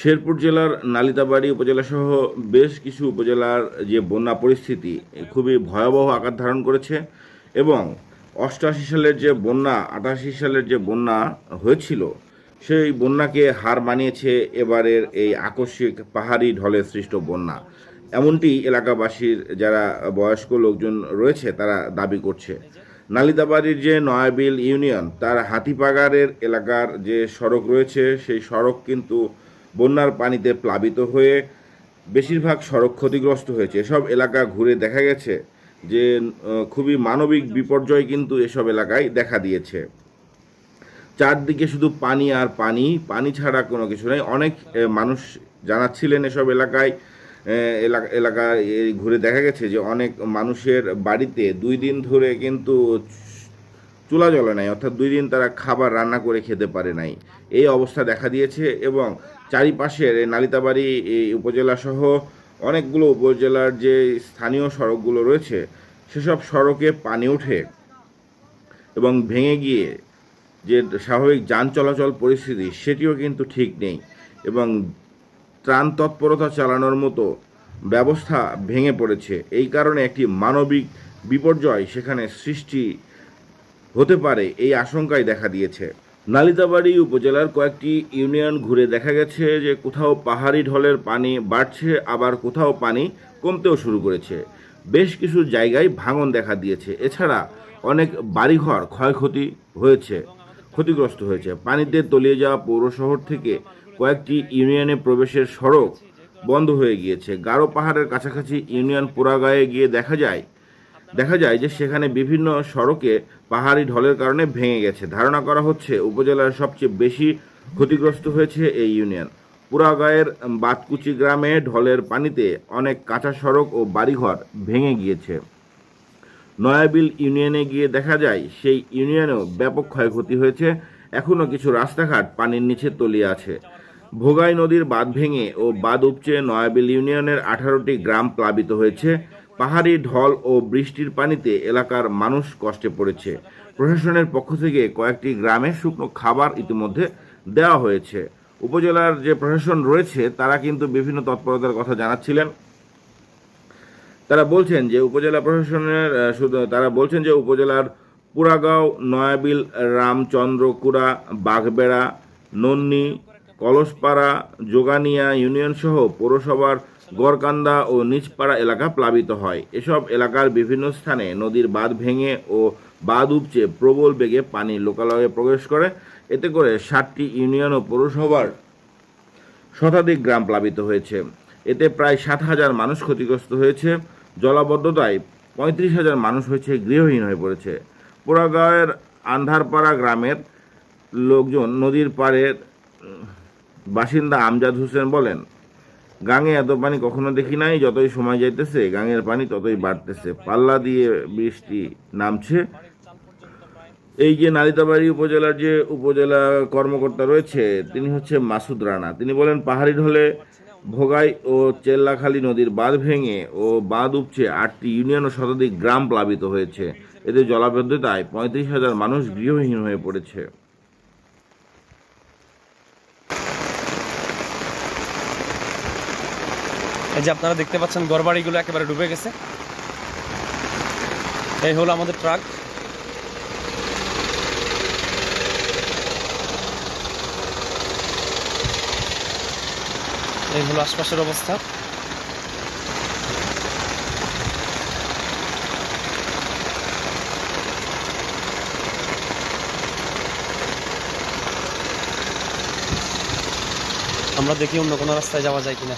শেরপুর জেলার নালিতাবাড়ি উপজেলা সহ বেশ কিছু উপজেলার যে বন্যা পরিস্থিতি খুবই ভয়াবহ আকার ধারণ করেছে এবং অষ্টআশি সালের যে বন্যা, আটাশি সালের যে বন্যা হয়েছিল, সেই বন্যাকে হার মানিয়েছে এবারের এই আকস্মিক পাহাড়ি ঢলে সৃষ্ট বন্যা। এমনটি এলাকাবাসীর যারা বয়স্ক লোকজন রয়েছে, তারা দাবি করছে। নালিতাবাড়ির যে নয়াবিল ইউনিয়ন, তার হাতিপাগারের এলাকার যে সড়ক রয়েছে, সেই সড়ক কিন্তু বন্যার পানিতে প্লাবিত হয়ে বেশিরভাগ সড়ক ক্ষতিগ্রস্ত হয়েছে। এসব এলাকা ঘুরে দেখা গেছে যে খুবই মানবিক বিপর্যয় কিন্তু এসব এলাকায় দেখা দিয়েছে। চারদিকে শুধু পানি আর পানি পানি ছাড়া কোনো কিছু নেই। অনেক মানুষ জানাচ্ছিলেন এসব এলাকায় এলাকা, এলাকায় ঘুরে দেখা গেছে যে, অনেক মানুষের বাড়িতে দুই দিন ধরে কিন্তু চুলা জ্বলে নাই, অর্থাৎ দুই দিন তারা খাবার রান্না করে খেতে পারে নাই। এই অবস্থা দেখা দিয়েছে এবং চারিপাশের নালিতাবাড়ি, এই উপজেলা সহ অনেকগুলো উপজেলার যে স্থানীয় সড়কগুলো রয়েছে, সেসব সড়কে পানি ওঠে এবং ভেঙে গিয়ে যে স্বাভাবিক যান চলাচল পরিস্থিতি, সেটিও কিন্তু ঠিক নেই এবং ত্রাণ তৎপরতা চালানোর মতো ব্যবস্থা ভেঙে পড়েছে। এই কারণে একটি মানবিক বিপর্যয় সেখানে সৃষ্টি হতে পারে, এই আশঙ্কাই দেখা দিয়েছে। নালিতাবাড়ি উপজেলার কয়েকটি ইউনিয়ন ঘুরে দেখা গেছে যে কোথাও পাহাড়ি ঢলের পানি বাড়ছে, আবার কোথাও পানি কমতেও শুরু করেছে। বেশ কিছু জায়গায় ভাঙন দেখা দিয়েছে। এছাড়া অনেক বাড়িঘর ক্ষয়ক্ষতি হয়েছে, ক্ষতিগ্রস্ত হয়েছে। পানিতে তলিয়ে যাওয়া পৌর শহর থেকে কয়েকটি ইউনিয়নে প্রবেশের সড়ক বন্ধ হয়ে গিয়েছে। গারো পাহাড়ের কাছাকাছি ইউনিয়ন পোড়াগায়ে গিয়ে দেখা যায় দেখা যায় যে সেখানে বিভিন্ন সড়কে পাহাড়ি ঢলের কারণে ভেঙে গেছে। ধারণা করা হচ্ছে উপজেলার সবচেয়ে বেশি ক্ষতিগ্রস্ত হয়েছে এই ইউনিয়ন। পুরাগাঁয়ের বাতকুচি গ্রামে ঢলের পানিতে অনেক কাঁচা সড়ক ও বাড়িঘর ভেঙে গিয়েছে। নয়াবিল ইউনিয়নে গিয়ে দেখা যায় সেই ইউনিয়নেও ব্যাপক ক্ষয়ক্ষতি হয়েছে। এখনও কিছু রাস্তাঘাট পানির নিচে তলিয়ে আছে। ভোগাই নদীর বাঁধ ভেঙে ও বাঁধ উপচে নয়াবিল ইউনিয়নের আঠারোটি গ্রাম প্লাবিত হয়েছে। পাহাড়ি ঢল ও বৃষ্টির পানিতে এলাকার মানুষ কষ্টে পড়েছে। প্রশাসনের পক্ষ থেকে কয়েকটি গ্রামে শুকনো খাবার ইতিমধ্যে দেওয়া হয়েছে। উপজেলার যে প্রশাসন রয়েছে, তারা কিন্তু বিভিন্ন তৎপরতার কথা জানাচ্ছিলেন। তারা বলছেন যে, উপজেলা প্রশাসনের তারা বলছেন যে, উপজেলার পুরাগাঁও, নয়াবিল, রামচন্দ্রকুড়া বাঘবেড়া নন্নি, কলসপাড়া যোগানিয়া ইউনিয়ন সহ পৌরসভার গড়কান্দা ও নিচপাড়া এলাকা প্লাবিত হয়। এসব এলাকার বিভিন্ন স্থানে নদীর বাঁধ ভেঙে ও বাঁধ উপচে প্রবল বেগে পানি লোকালয়ে প্রবেশ করে। এতে করে ষাটটি ইউনিয়ন ও পৌরসভার শতাধিক গ্রাম প্লাবিত হয়েছে। এতে প্রায় সাত হাজার মানুষ ক্ষতিগ্রস্ত হয়েছে। জলাবদ্ধতায় পঁয়ত্রিশ হাজার মানুষ হয়েছে গৃহহীন হয়ে পড়েছে। পোড়াগাঁয়ের আন্ধারপাড়া গ্রামের লোকজন নদীর পাড়ের বাসিন্দা আমজাদ হোসেন বলেন গাঙে এত পানি কখনো দেখি নাই, যতই সময় যাইতেছে, গাঙের পানি ততই বাড়তেছে। পাল্লা দিয়ে বৃষ্টি নামছে। এই যে নালিতাবাড়ি উপজেলার যে উপজেলা কর্মকর্তা রয়েছে, তিনি হচ্ছে মাসুদ রানা। তিনি বলেন, পাহাড়ি ঢলে ভোগাই ও চেল্লাখালী নদীর বাঁধ ভেঙে ও বাঁধ উপচে আটটি ইউনিয়ন ও শতাধিক গ্রাম প্লাবিত হয়েছে। এতে জলাবদ্ধতায় পঁয়ত্রিশ হাজার মানুষ গৃহহীন হয়ে পড়েছে। এই যে আপনারা দেখতে পাচ্ছেন, গড়বাড়িগুলো একেবারে ডুবে গেছে। এই হলো আমাদের ট্রাক। এই হলো আশপাশের অবস্থা। আমরা দেখি অন্য কোনো রাস্তায় যাওয়া যায় কিনা।